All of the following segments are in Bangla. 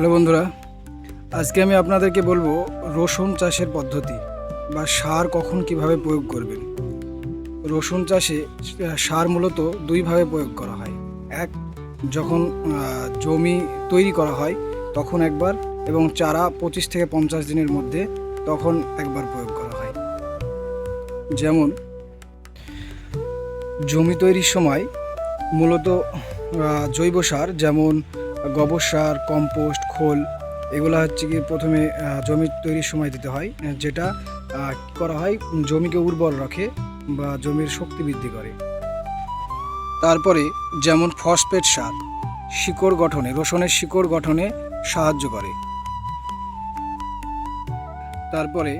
হ্যালো বন্ধুরা, আজকে আমি আপনাদেরকে বলব রসুন চাষের পদ্ধতি বা সার কখন কীভাবে প্রয়োগ করবেন। রসুন চাষে সার মূলত দুইভাবে প্রয়োগ করা হয়। এক, যখন জমি তৈরি করা হয় তখন একবার এবং চারা পঁচিশ থেকে পঞ্চাশ দিনের মধ্যে তখন একবার প্রয়োগ করা হয়। যেমন, জমি তৈরির সময় মূলত জৈব সার যেমন গোবর সার, কম্পোস্ট, খোল, এগুলো হচ্ছে কি প্রথমে জমি তৈরির সময় দিতে হয় যেটা করা হয়, জমিকে উর্বর রাখে বা জমির শক্তি বৃদ্ধি করে। তারপরে যেমন ফসফেট সার, শিকড় গঠনে, রসুনের শিকড় গঠনে সাহায্য করে। তারপরে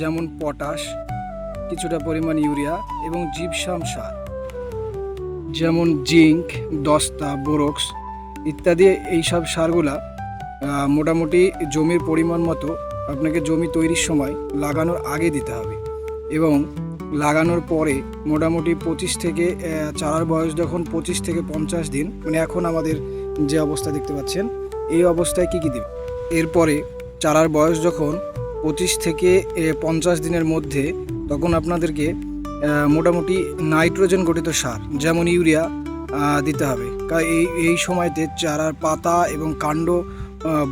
যেমন পটাশ, কিছুটা পরিমাণ ইউরিয়া এবং জিপসাম সার, যেমন জিঙ্ক, দস্তা, বোরক্স ইত্যাদি এইসব সারগুলা মোটামুটি জমির পরিমাণ মতো আপনাকে জমি তৈরির সময় লাগানোর আগে দিতে হবে। এবং লাগানোর পরে মোটামুটি পঁচিশ থেকে চারার বয়স যখন পঁচিশ থেকে পঞ্চাশ দিন মানে এখন আমাদের যে অবস্থা দেখতে পাচ্ছেন, এই অবস্থায় কী কী দেবে? এরপরে চারার বয়স যখন পঁচিশ থেকে পঞ্চাশ দিনের মধ্যে, তখন আপনাদেরকে মোটামুটি নাইট্রোজেন গঠিত সার, যেমন ইউরিয়া দিতে হবে। এই এই সময়তে চারার পাতা এবং কাণ্ড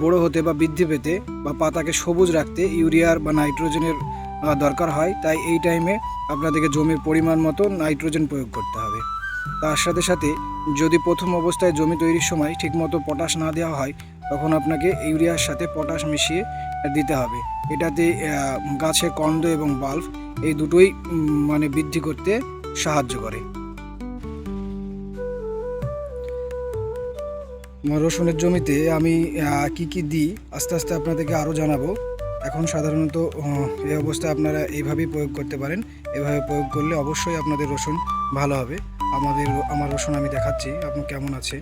বড় হতে বা বৃদ্ধি পেতে বা পাতাকে সবুজ রাখতে ইউরিয়ার বা নাইট্রোজেনের দরকার হয়। তাই এই টাইমে আপনাদেরকে জমির পরিমাণ মতো নাইট্রোজেন প্রয়োগ করতে হবে। তার সাথে সাথে যদি প্রথম অবস্থায় জমি তৈরির সময় ঠিকমতো পটাশ না দেওয়া হয়, তখন আপনাকে ইউরিয়ার সাথে পটাশ মিশিয়ে দিতে হবে। এটাতে গাছের কন্দ এবং বাল্ব এই দুটোই মানে বৃদ্ধি করতে সাহায্য করে। রসুনের জমিতে আমি কি কি দিই, আস্তে আস্তে আপনাদেরকে আরও জানাব। এখন সাধারণত এই অবস্থায় আপনারা এইভাবেই প্রয়োগ করতে পারেন। এভাবে প্রয়োগ করলে অবশ্যই আপনাদের রসুন ভালো হবে। আমাদের, আমার রসুন আমি দেখাচ্ছি, আপনি কেমন আছে?